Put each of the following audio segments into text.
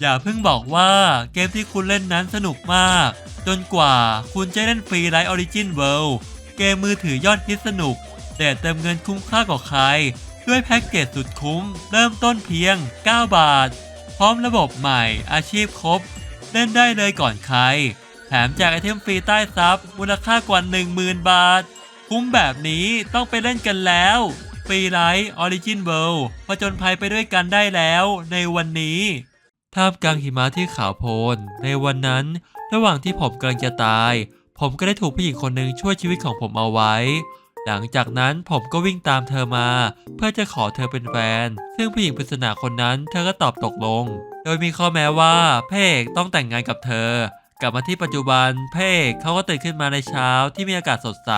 อย่าเพิ่งบอกว่าเกมที่คุณเล่นนั้นสนุกมาก จนกว่าคุณจะเล่นฟรีไลท์ออริจินเวิลด์เกมมือถือยอดฮิตสนุก แต่เติมเงินคุ้มค่ากว่าใคร ด้วยแพ็กเกจสุดคุ้ม เริ่มต้นเพียง 9 บาท พร้อมระบบใหม่ อาชีพครบ เล่นได้เลยก่อนใคร แถมแจกไอเทมฟรีใต้ซับมูลค่ากว่า 10,000 บาท คุ้มแบบนี้ต้องไปเล่นกันแล้วฟรีไลท์ออริจินเวิลด์ผจญภัยไปด้วยกันได้แล้วในวันนี้ ท่ามกลางหิมะที่ขาวโพลน ในวันนั้น ระหว่างที่ผมกำลังจะตาย ผมก็ได้ถูกผู้หญิงคนหนึ่งช่วยชีวิตของผมเอาไว้ หลังจากนั้นผมก็วิ่งตามเธอมา เพื่อจะขอเธอเป็นแฟน ซึ่งผู้หญิงปริศนาคนนั้นเธอก็ตอบตกลง โดยมีข้อแม้ว่าพระเอกต้องแต่งงานกับเธอ กลับมาที่ปัจจุบันพเอกเขาก็ตื่นขึ้นมาในเช้าที่มีอากาศสดใส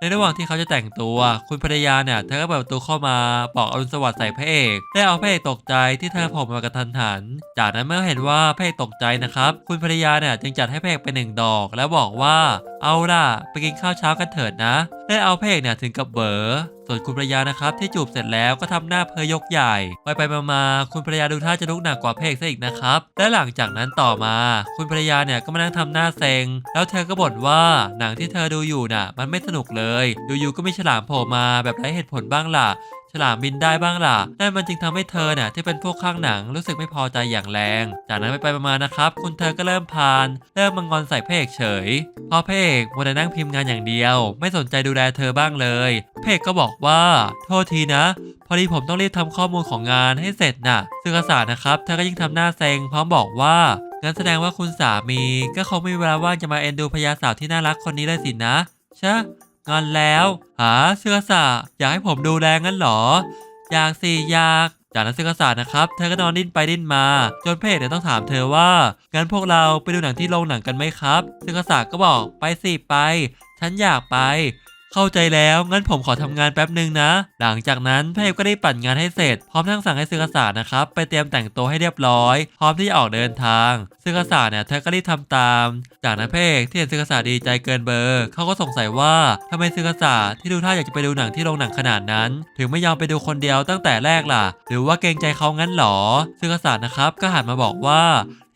ในระหว่างที่เขาจะแต่งตัว คุณภรรยาเนี่ยเธอก็เปิดประตูเข้ามาบอกอรุณสวัสดิ์ใส่พระเอกได้เอาพระเอกตกใจที่เธอผมมากระทันหัน จากนั้นเมื่อเห็นว่าพระเอกตกใจนะครับ คุณภรรยาเนี่ยจึงจัดให้พระเอกไปหนึ่งดอก แล้วบอกว่าเอาล่ะ ไปกินข้าวเช้ากันเถิดนะ ได้เอาเอกเนี่ยถึงกับเบอร์ส่วนคุณภรรยานะครับที่จูบเสร็จแล้วก็ทำหน้าเพยยกใหญ่ ไปไปมามาคุณภรรยาดูท่าจะลุกหนักกว่าเอกซะอีกนะครับ และหลังจากนั้นต่อมา คุณภรรยาเนี่ยก็มานั่งทำหน้าเซ็ง แล้วเธอก็บ่นว่าหนังที่เธอดูอยู่น่ะ มันไม่สนุกเลย อยู่ๆก็มีฉลามโผล่มาแบบไร้เหตุผลบ้างล่ะ ฉลามบินได้บ้างล่ะ นั่นมันจึงทำให้เธอเนี่ยที่เป็นพวกข้างหนังรู้สึกไม่พอใจอย่างแรง จากนั้นไปไปมานะครับ คุณเธอก็เริ่มพาน เริ่มมังงอนใส่พระเอกเฉย พอพระเอกมัวแต่นั่งพิมพ์งานอย่างเดียว ไม่สนใจดูแลเธอบ้างเลยพเอกก็บอกว่า โทษทีนะพอดีผมต้องรีบทำข้อมูลของงานให้เสร็จน่ะซึ่งกษานะครับเธอก็ยิ่งทำหน้าเซ็งพร้อมบอกว่างั้นแสดงว่าคุณสามี ก็คงไม่มีเวลาว่างจะมาเอ็นดูพญาสาวที่น่ารักคนนี้เลยสินะช่ งอนแล้ว หาเสื้อสาอยากให้ผมดูแลงั้นเหรอ อยากสิอยาก จากนั้นซึกษานะครับ เธอก็นอนดิ้นไปดิ้นมา จนเพจเนี่ยต้องถามเธอว่างั้นพวกเราไปดูหนังที่โรงหนังกันไหมครับซึกษาก็บอกไปสิไป ฉันอยากไป เข้าใจแล้ว งั้นผมขอทำงานแป๊บหนึ่งนะ หลังจากนั้นพระเอกก็ได้ปั่นงานให้เสร็จ พร้อมทั้งสั่งให้ซึกษานะครับ ไปเตรียมแต่งตัวให้เรียบร้อย พร้อมที่จะออกเดินทางซึกษาเนี่ยเธอก็รีบทำตาม จากนั้นพระเอกที่เห็นซึกษาดีใจเกินเบอร์เขาก็สงสัยว่าทำไมซึกษาที่ดูท่าอยากจะไปดูหนังที่โรงหนังขนาดนั้น ถึงไม่ยอมไปดูคนเดียวตั้งแต่แรกล่ะ หรือว่าเกรงใจเขางั้นหรอซึกษานะครับก็หันมาบอกว่า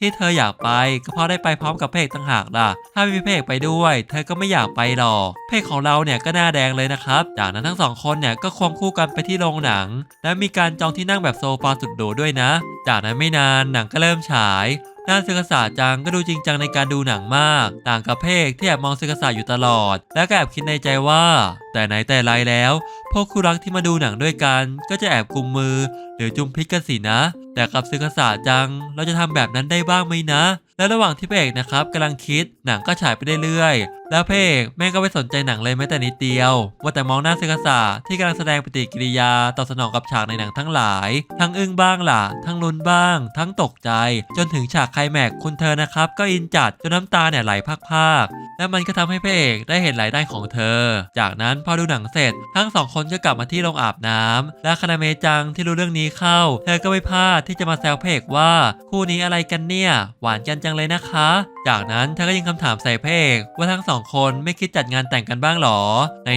ที่เธออยากไปก็เพราะได้ไปพร้อมกับเพกต่างหากล่ะ ถ้าไม่มีเพกไปด้วย เธอก็ไม่อยากไปหรอก เพกของเราเนี่ยก็หน้าแดงเลยนะครับจากนั้นทั้งสองคนเนี่ยก็ควงคู่กันไปที่โรงหนัง และมีการจองที่นั่งแบบโซฟาสุดหรูด้วยนะ จากนั้นไม่นานหนังก็เริ่มฉายด้านซึกษาจังก็ดูจริงจังในการดูหนังมาก ต่างกับเพกที่แอบมองซึกษาอยู่ตลอด และก็แอบคิดในใจว่า แต่ไหนแต่ไรแล้ว พวกคู่รักที่มาดูหนังด้วยกัน ก็จะแอบกุมมือ หรือจุมพิษกันสินะ แต่กับซึกษาจัง เราจะทำแบบนั้นได้บ้างไหมนะ และระหว่างที่พระเอกนะครับกำลังคิดหนังก็ฉายไปเรื่อยๆ แล้วพระเอกแม่งก็ไม่สนใจหนังเลยแม้แต่นิดเดียว ว่าแต่มองหน้าซึกษาที่กำลังแสดงปฏิกิริยาตอบสนองกับฉากในหนังทั้งหลาย ทั้งอึ้งบ้างล่ะ ทั้งลุ้นบ้าง ทั้งตกใจ จนถึงฉากไคลแม็กคุณเธอนะครับ ก็อินจัดจนน้ำตาเนี่ยไหลพากๆและมันก็ทำให้พระเอกได้เห็นหลายด้านของเธอ จากนั้นพอดูหนังเสร็จ ทั้งสองคนก็กลับมาที่โรงอาบน้ำและคานาเมจังที่รู้เรื่องนี้เข้า เธอก็ไม่พลาดที่จะมาแซวเอกว่า คู่นี้อะไรกันเนี่ย หวานกันจังเลยนะคะ จากนั้นเธอก็ยิงคำถามใส่เอกว่าทั้งสองคนไม่คิดจัดงานแต่งกันบ้างหรอ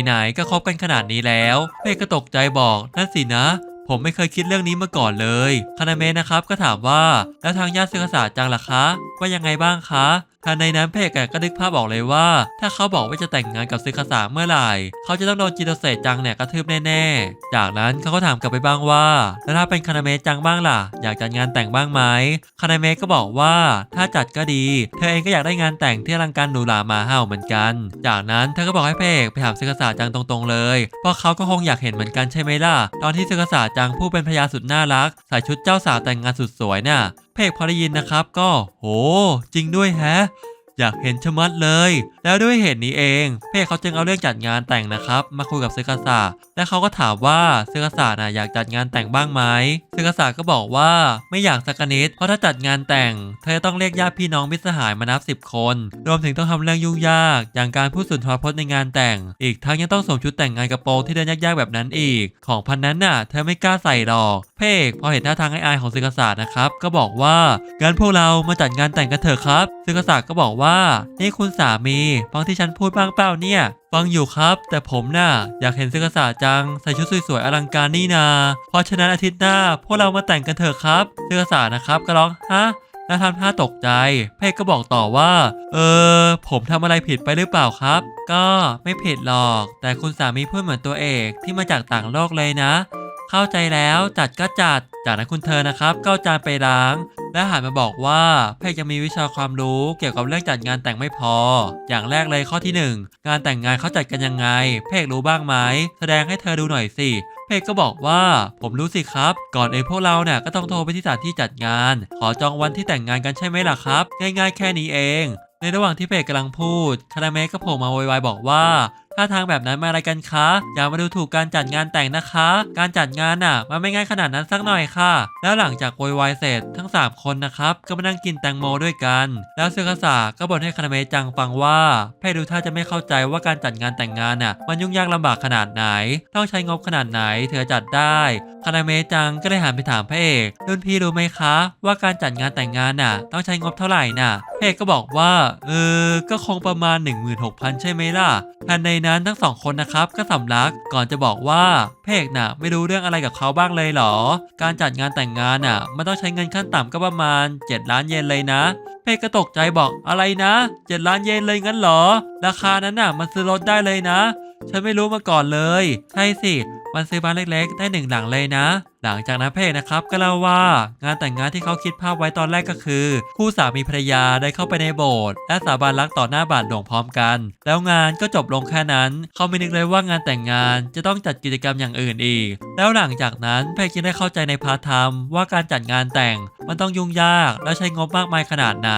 ไหนๆก็คบกันขนาดนี้แล้วเอกก็ตกใจบอกนั่นสินะผมไม่เคยคิดเรื่องนี้มาก่อนเลย คานาเมะนะครับก็ถามว่า แล้วทางญาติซึกษาจังล่ะคะ ว่ายังไงบ้างคะ ทันในนั้นเพกก็นึกภาพออกเลยว่า ถ้าเขาบอกว่าจะแต่งงานกับซึกษาเมื่อไหร่ เขาจะต้องโดนจิโตเซจังเนี่ยกระทืบแน่ๆ จากนั้นเขาก็ถามกลับไปบ้างว่าแล้วถ้าเป็นคานาเมะจังบ้างล่ะ อยากจัดงานแต่งบ้างไหมคานาเมะก็บอกว่าถ้าจัดก็ดี เธอเองก็อยากได้งานแต่งที่อลังการหรูหรามาเห่าเหมือนกัน จากนั้นเธอก็บอกให้เพกไปถามซึกษาจังตรงๆเลยเพราะเขาก็คงอยากเห็นเหมือนกันใช่ไหมล่ะ ตอนที่ซึกษาจังผู้เป็นพญาสุดน่ารักใส่ชุดเจ้าสาวแต่งงานสุดสวยน่ะ เพกพอได้ยินนะครับก็ โห จริงด้วยแฮะ อยากเห็นชะมัดเลย แล้วด้วยเหตุนี้เอง เพ่เขาจึงเอาเรื่องจัดงานแต่งนะครับ มาคุยกับเซกาสะและเขาก็ถามว่าเซกาสะนะอยากจัดงานแต่งบ้างไหม ซึกาสะก็บอกว่าไม่อยากสักนิดเพราะถ้าจัดงานแต่ง เธอจะต้องเรียกญาติพี่น้องมิตรสหายมานับสิบคน รวมถึงต้องทำเรื่องยุ่งยาก อย่างการพูดสุนทรพจน์ในงานแต่ง อีกทั้งยังต้องสวมชุดแต่งงานกระโปรงที่เดินยากๆแบบนั้นอีก ของพันนั้นน่ะ เธอไม่กล้าใส่หรอก เพ่พอเห็นท่าทางไอ้อายของซึกาสนะครับ ก็บอกว่างั้นพวกเรามาจัดงานแต่งกันเถอะครับซึกาก็บอกว่านี่คุณสามีฟังที่ฉันพูดบ้างเปล่าเนี่ยฟังอยู่ครับ แต่ผมน่ะอยากเห็นซึกาสะจังใส่ชุดสวยๆอลังการนี่นา เพราะฉะนั้นอาทิตย์หน้า พวกเรามาแต่งกันเถอะครับซึกาสะนะครับก็ร้องฮะและทำท่าตกใจพระเอกก็บอกต่อว่า เออ ผมทำอะไรผิดไปหรือเปล่าครับ ก็ไม่ผิดหรอก แต่คุณสามีพูดเหมือนตัวเอกที่มาจากต่างโลกเลยนะ เข้าใจแล้วจัดก็จัด จากนั้นคุณเธอนะครับก็จานไปล้าง และหันมาบอกว่าเพกยังมีวิชาความรู้เกี่ยวกับเรื่องจัดงานแต่งไม่พอ อย่างแรกเลยข้อที่หนึ่งงานแต่งงานเขาจัดกันยังไง เพกรู้บ้างไหมแสดงให้เธอดูหน่อยสิเพกก็บอกว่าผมรู้สิครับ ก่อนเองพวกเราเนี่ยก็ต้องโทรไปที่สถานที่จัดงาน ขอจองวันที่แต่งงานกันใช่ไหมล่ะครับ ง่ายๆแค่นี้เอง ในระหว่างที่เพกกำลังพูดคาราเมะก็โผล่มาโวยวายบอกว่า ถ้าทางแบบนั้นมาอะไรกันคะ อย่ามาดูถูกการจัดงานแต่งนะคะ การจัดงานน่ะ มันไม่ง่ายขนาดนั้นสักหน่อยค่ะ แล้วหลังจากโวยวายเสร็จทั้ง 3 คนนะครับก็มานั่งกินแตงโมด้วยกัน แล้วซึคาสะก็บ่นให้คานาเมะจังฟังว่าเพดูท่าจะไม่เข้าใจว่าการจัดงานแต่งงานน่ะ มันยุ่งยากลำบากขนาดไหน ต้องใช้งบขนาดไหนเธอจัดได้คานาเมะจังก็ได้หันไปถามพระเอกรุ่นพี่รู้ไหมคะ ว่าการจัดงานแต่งงานน่ะ ต้องใช้งบเท่าไหร่น่ะพระเอกก็บอกว่าเออก็คงประมาณ 16,000 ใช่ไหมล่ะทันในนั้นทั้งสองคนนะครับก็สำลักก่อนจะบอกว่าพระเพกน่ะไม่รู้เรื่องอะไรกับเขาบ้างเลยเหรอ การจัดงานแต่งงานน่ะมันต้องใช้เงินขั้นต่ำก็ประมาณ 7 ล้านเยนเลยนะ เพกก็ตกใจบอกอะไรนะ 7 ล้านเยนเลยงั้นเหรอ ราคานั้นน่ะมันซื้อรถได้เลยนะ ฉันไม่รู้มาก่อนเลย ใช่สิ มันซื้อบ้านเล็กๆ ได้หนึ่งหลังเลยนะ หลังจากนั้นเพกนะครับก็เล่าว่างานแต่งงานที่เขาคิดภาพไว้ตอนแรกก็คือ คู่สามีภรรยาได้เข้าไปในโบสถ์และสาบานรักต่อหน้าบาทหลวงพร้อมกัน แล้วงานก็จบลงแค่นั้น เขาไม่นึกเลยว่างานแต่งงานจะต้องจัดกิจกรรมอย่างอื่นอีก แล้วหลังจากนั้นเพกจึงได้เข้าใจในพาร์ทไทม์ว่าการจัดงานแต่ง มันต้องยุ่งยากและใช้งบมากมายขนาดไหน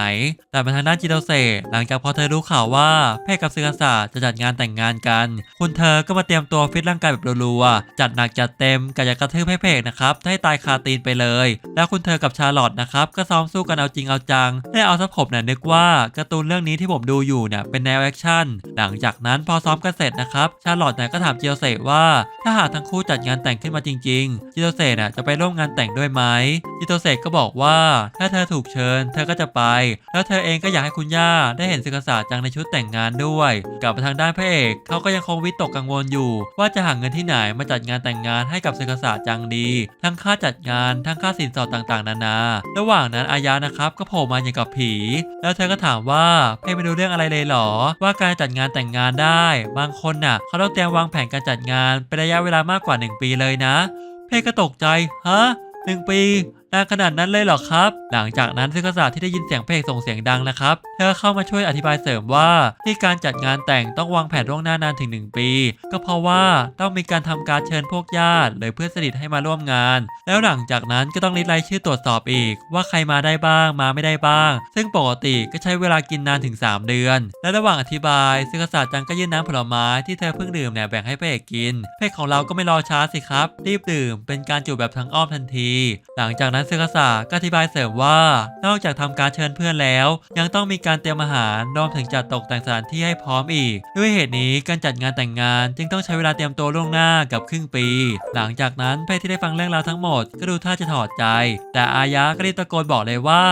แต่มาทางด้านจิโตเซหลังจากพอเธอรู้ข่าวว่าเพกกับซึกาสะจะจัดงานแต่งงานกัน คุณเธอก็มาเตรียมตัวฟิตร่างกายแบบรัวๆจัดหนักจัดเต็มกะจะกระทืบให้เพกนะครับให้ตายคาตีนไปเลย แล้วคุณเธอกับชาร์ลอตนะครับก็ซ้อมสู้กันเอาจริงเอาจังได้เอาทับผมเนี่ยนึกว่าการ์ตูนเรื่องนี้ที่ผมดูอยู่เนี่ยเป็นแนวแอคชั่นหลังจากนั้นพอซ้อมกันเสร็จนะครับชาร์ลอตเนี่ยก็ถามจิโตเซว่าถ้าหากทั้งคู่จัดงานแต่งขึ้นมาจริง ๆ จิโตเซน่ะจะไปร่วมงานแต่งด้วยไหมจิโตเซก็บอกว่าถ้าเธอถูกเชิญ เธอก็จะไป แล้วเธอเองก็อยากให้คุณย่าได้เห็นสึกษาจังในชุดแต่งงานด้วย กลับไปทางด้านพระเอกเขาก็ยังคงวิตกกังวลอยู่ ว่าจะหาเงินที่ไหนมาจัดงานแต่งงานให้กับสึกษาจังดี ทั้งค่าจัดงานทั้งค่าสินสอดต่างๆ นานา ระหว่างนั้นอายานะครับก็โผล่มาอย่างกับผี แล้วเธอก็ถามว่าเพ่ไม่รู้เรื่องอะไรเลยหรอ ว่าการจัดงานแต่งงานได้ บางคนน่ะเขาต้องเตรียมวางแผนการจัดงานเป็นระยะเวลามากกว่า 1 ปีเลยนะ เพ่ก็ตกใจฮะหนึ่งปี นานขนาดนั้นเลยเหรอครับ หลังจากนั้นซึกษาที่ได้ยินเสียงเพลงส่งเสียงดังนะครับ เธอเข้ามาช่วยอธิบายเสริมว่าที่การจัดงานแต่งต้องวางแผนล่วงหน้านานถึง 1 ปี ก็เพราะว่าต้องมีการทำการเชิญพวกญาติหรือเพื่อนสนิทให้มาร่วมงาน แล้วหลังจากนั้นก็ต้องริดรายชื่อตรวจสอบอีก ว่าใครมาได้บ้างมาไม่ได้บ้าง ซึ่งปกติก็ใช้เวลากินนานถึง 3 เดือน และระหว่างอธิบายซึกษาจังก็ยื่นน้ำผลไม้ที่เธอเพิ่งดื่มเนี่ยแบ่งให้พระเอกกินพระเอกของเราก็ไม่รอช้าสิครับ รีบดื่มเป็นการจูบแบบทางอ้อมทันที หลังจากนั้นซึกษาก็อธิบายเสริมว่า นอกจากทำการเชิญเพื่อนแล้ว ยังต้องมีการเตรียมอาหารรวมถึงจัดตกแต่งสถานที่ให้พร้อมอีก ด้วยเหตุนี้การจัดงานแต่งงาน จึงต้องใช้เวลาเตรียมตัวล่วงหน้ากับครึ่งปี หลังจากนั้นเพศที่ได้ฟังเรื่องราวทั้งหมดก็ดูท่าจะถอดใจ แต่อายะก็รีบตะโกนบอกเลยว่า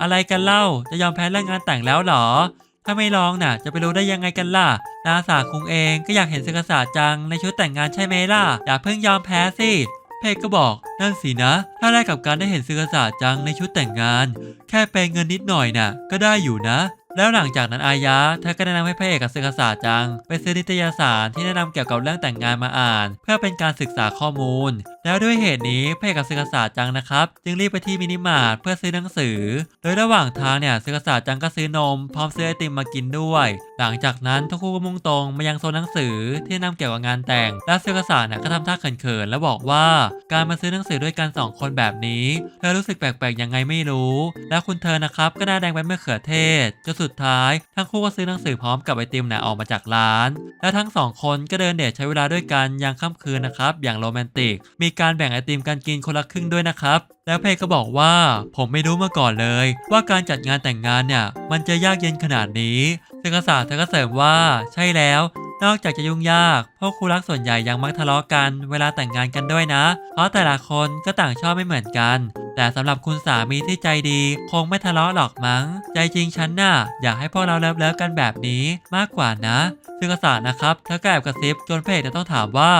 อะไรกันเล่าจะยอมแพ้เรื่องงานแต่งแล้วหรอถ้าไม่ลองน่ะ จะไปรู้ได้ยังไงกันล่ะ นาสาคุงเองก็อยากเห็นสึกษาจังในชุดแต่งงานใช่ไหมล่ะ อย่าเพิ่งยอมแพ้สิ เพกก็บอกนั่นสินะ ถ้าได้กับการได้เห็นซึกษาจังในชุดแต่งงาน แค่เปย์เงินนิดหน่อยน่ะ ก็ได้อยู่นะ แล้วหลังจากนั้นอายะเธอก็แนะนำให้พระเอกกับซึกษาจัง ไปซื้อนิตยสารที่แนะนำเกี่ยวกับเรื่องแต่งงานมาอ่าน เพื่อเป็นการศึกษาข้อมูลแล้วด้วยเหตุนี้พระเอกกับซึกษาจังนะครับ จึงรีบไปที่มินิมาร์ทเพื่อซื้อหนังสือ โดยระหว่างทางเนี่ยซึกษาจังก็ซื้อนม พร้อมซื้อไอติมมากินด้วย หลังจากนั้นทั้งคู่ก็มุ่งตรงมายังโซนหนังสือที่นะนำเกี่ยวกับงานแต่ง และซึกษาเนี่ยก็ทำท่าเขินๆแล้วบอกว่าการมาซื้อหนังสือด้วยกันสองคนแบบนี้เธอรู้สึกแปลกๆยังไงไม่รู้ และคุณเธอนะครับก็หน้าแดงเป็นมะเขือเทศจนสุดท้ายทั้งคู่ก็ซื้อหนังสือพร้อมกับไอติมเนี่ยออกมาจากร้าน และทั้งสองคนก็เดินเดทใช้เวลาด้วยกันยามค่ำคืนนะครับอย่างโรแมนติกมีการแบ่งไอติมกันกินคนละครึ่งด้วยนะครับ แล้วเพก็บอกว่าผมไม่รู้มาก่อนเลย ว่าการจัดงานแต่งงานเนี่ย มันจะยากเย็นขนาดนี้ซึ่งกษาเธอก็เสริมว่า ใช่แล้ว นอกจากจะยุ่งยากพวกคู่รักส่วนใหญ่ยังมักทะเลาะกัน เวลาแต่งงานกันด้วยนะ เพราะแต่ละคนก็ต่างชอบไม่เหมือนกัน แต่สำหรับคุณสามีที่ใจดี คงไม่ทะเลาะหรอกมั้ง ใจจริงฉันน่ะอยากให้พวกเราเลิฟเลิฟกันแบบนี้มากกว่านะซึ่งกษานะครับเธอก็แอบกระซิบจนเพจจะต้องถามว่า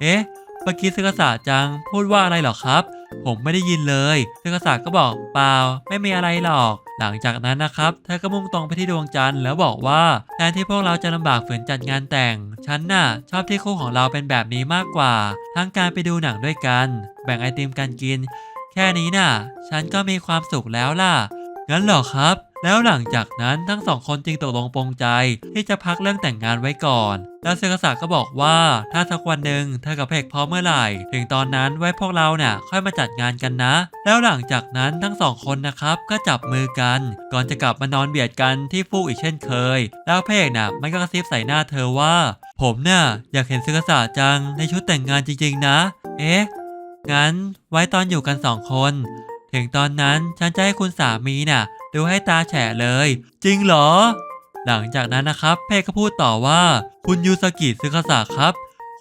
เอ๊ะ มื่อกี้ซึกษาจังพูดว่าอะไรหรอครับ ผมไม่ได้ยินเลยซึกษะก็บอกเปล่า ไม่มีอะไรหรอก หลังจากนั้นนะครับเธอก็มุ่งตรงไปที่ดวงจันทร์แล้วบอกว่าแทนที่พวกเราจะลำบากฝืนจัดงานแต่งฉันน่ะ ชอบที่คู่ของเราเป็นแบบนี้มากกว่า ทั้งการไปดูหนังด้วยกัน แบ่งไอติมกันกิน แค่นี้น่ะ ฉันก็มีความสุขแล้วล่ะงั้นหรอครับ แล้วหลังจากนั้นทั้งสองคนจึงตกลงปรงใจที่จะพักเรื่องแต่งงานไว้ก่อน แล้วเซกษะก็บอกว่าถ้าสักวันหนึ่งเธอกับเพกพร้อมเมื่อไหร่ ถึงตอนนั้นไว้พวกเราเนี่ยค่อยมาจัดงานกันนะ แล้วหลังจากนั้นทั้งสองคนนะครับก็จับมือกัน ก่อนจะกลับมานอนเบียดกันที่ฟูกอีกเช่นเคย แล้วเพกน่ะมันก็กระซิบใส่หน้าเธอว่า ผมน่ะอยากเห็นเซกษะจังในชุดแต่งงานจริงๆนะ เอ๊ะงั้นไว้ตอนอยู่กันสองคน ถึงตอนนั้นฉันจะให้คุณสามีน่ะดูให้ตาแฉะเลย จริงเหรอ หลังจากนั้นนะครับ เพกก็พูดต่อว่า คุณยูสกิซึคาสะครับ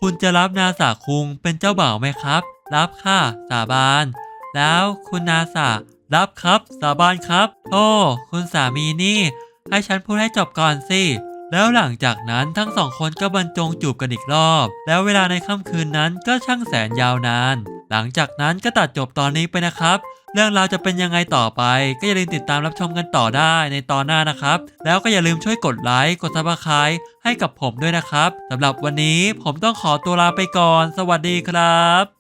คุณจะรับนาสาคุงเป็นเจ้าบ่าวไหมครับ รับค่ะ สาบาน แล้วคุณนาสารับครับ สาบานครับโธ่คุณสามีนี่ ให้ฉันพูดให้จบก่อนสิ แล้วหลังจากนั้นทั้งสองคนก็บรรจงจูบกันอีกรอบ แล้วเวลาในค่ำคืนนั้นก็ช่างแสนยาวนาน หลังจากนั้นก็ตัดจบตอนนี้ไปนะครับ เรื่องราวจะเป็นยังไงต่อไป ก็อย่าลืมติดตามรับชมกันต่อได้ในตอนหน้านะครับ แล้วก็อย่าลืมช่วยกดไลค์ กดซับสไครต์ให้กับผมด้วยนะครับสำหรับวันนี้ผมต้องขอตัวลาไปก่อน สวัสดีครับ